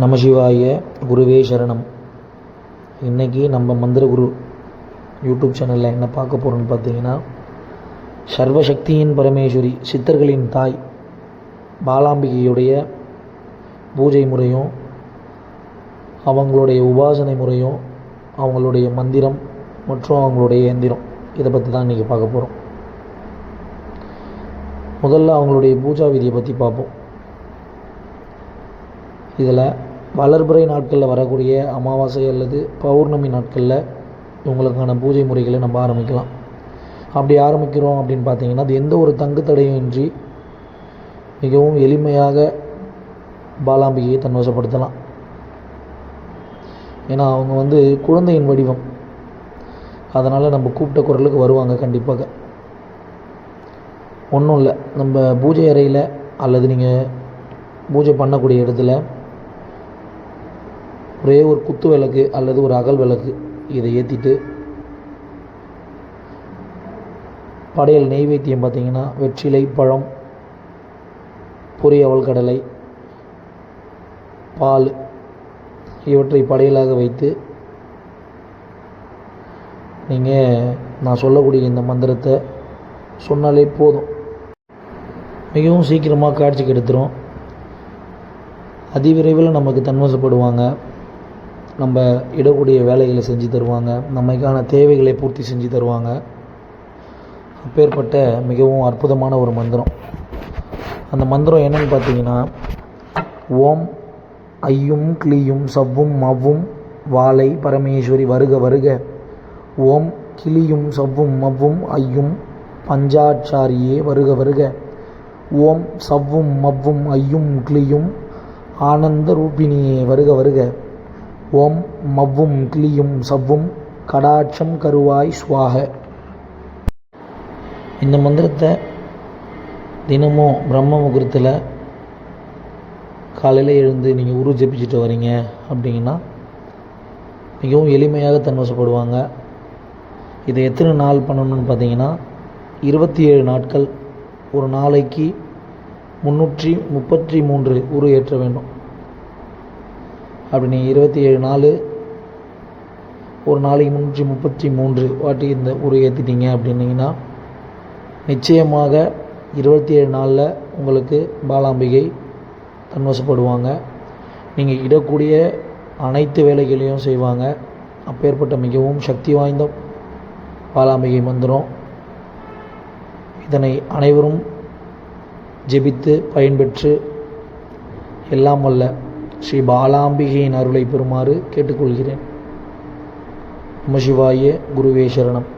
நமசிவாய குருவே சரணம். இன்றைக்கி நம்ம மந்திர குரு யூடியூப் சேனலில் என்ன பார்க்க போகிறோம்னு பார்த்தீங்கன்னா சர்வசக்தியின் பரமேஸ்வரி சித்தர்களின் தாய் பாலாம்பிகையுடைய பூஜை முறையும் அவங்களுடைய உபாசனை முறையும் அவங்களுடைய மந்திரம் மற்றும் அவங்களுடைய எந்திரம். இதை பற்றி தான் இன்றைக்கி பார்க்க போகிறோம் முதல்ல அவங்களுடைய பூஜா விதியை பற்றி பார்ப்போம். இதில் வளர்பிறை நாட்களில் வரக்கூடிய அமாவாசை அல்லது பௌர்ணமி நாட்களில் இவங்களுக்கான பூஜை முறைகளை நம்ம ஆரம்பிக்கலாம். அப்படி ஆரம்பிக்கிறோம் அப்படின்னு பார்த்தீங்கன்னா அது எந்த ஒரு தங்கு தடையும் இன்றி மிகவும் எளிமையாக பாலாம்பிகையை தன்வசப்படுத்தலாம். ஏன்னா அவங்க வந்து குழந்தையின் வடிவம். அதனால் நம்ம கூப்பிட்ட குரலுக்கு வருவாங்க கண்டிப்பாக. ஒன்றும் இல்லை. நம்ம பூஜை அறையில் அல்லது நீங்கள் பூஜை பண்ணக்கூடிய இடத்துல ஒரே ஒரு குத்து விளக்கு அல்லது ஒரு அகல் விளக்கு. இதை ஏற்றிட்டு படையல் நெய்வேத்தியம் பார்த்தீங்கன்னா வெற்றிலை பழம் பொரியவல் கடலை பால் இவற்றை படையலாக வைத்து நீங்கள் நான் சொல்லக்கூடிய இந்த மந்திரத்தை சொன்னாலே போதும். மிகவும் சீக்கிரமாக காட்சிக்கு எடுத்துரும் அதிவிரைவில் நமக்கு தன்வசப்படுவாங்க. நம்ம இடக்கூடிய வேலைகளை செஞ்சு தருவாங்க. நம்மைக்கான தேவைகளை பூர்த்தி செஞ்சு தருவாங்க. அப்பேற்பட்ட மிகவும் அற்புதமான ஒரு மந்திரம். அந்த மந்திரம் என்னன்னு பார்த்தீங்கன்னா ஓம் ஐயும் கிளியும் சவ்வும் மவ்வும் வாழை பரமேஸ்வரி வருக வருக. ஓம் கிளியும் சவ்வும் மவ்வும் ஐயும் பஞ்சாச்சாரியே வருக வருக. ஓம் சவ்வும் மவ்வும் ஐயும் கிளியும் ஆனந்த ரூபிணியே வருக வருக. ஓம் மவ்வும் கிளியும் சவ்வும் கடாட்சம் கருவாய் சுவாக. இந்த மந்திரத்தை தினமும் பிரம்ம முகூர்த்தத்தில் காலையில் எழுந்து நீங்கள் உரு ஜெபிச்சுட்டு வரீங்க அப்படிங்கன்னா மிகவும் எளிமையாக தன்வசப்படுவாங்க. இதை எத்தனை நாள் பண்ணணும்னு பார்த்தீங்கன்னா இருபத்தி ஏழு நாட்கள் ஒரு நாளைக்கு முந்நூற்றி முப்பத்தி மூன்று உரு ஏற்ற வேண்டும். அப்படி நீங்கள் இருபத்தி ஏழு நாள் ஒரு நாளைக்கு முந்நூற்றி முப்பத்தி மூன்று வாட்டி இந்த உரை ஏற்றிட்டீங்க அப்படின்னீங்கன்னா நிச்சயமாக இருபத்தி ஏழு நாளில் உங்களுக்கு பாலாம்பிகை தன்வசப்படுவாங்க. நீங்கள் இடக்கூடிய அனைத்து வேலைகளையும் செய்வாங்க. அப்பேற்பட்ட மிகவும் சக்தி வாய்ந்த பாலாம்பிகை மந்திரம். இதனை அனைவரும் ஜெபித்து பயன்பெற்று எல்லாம் வல்ல ஸ்ரீ பாலாம்பிகையின் அருளை பெறுமாறு கேட்டுக்கொள்கிறேன். நமசிவாய குருவே சரணம்.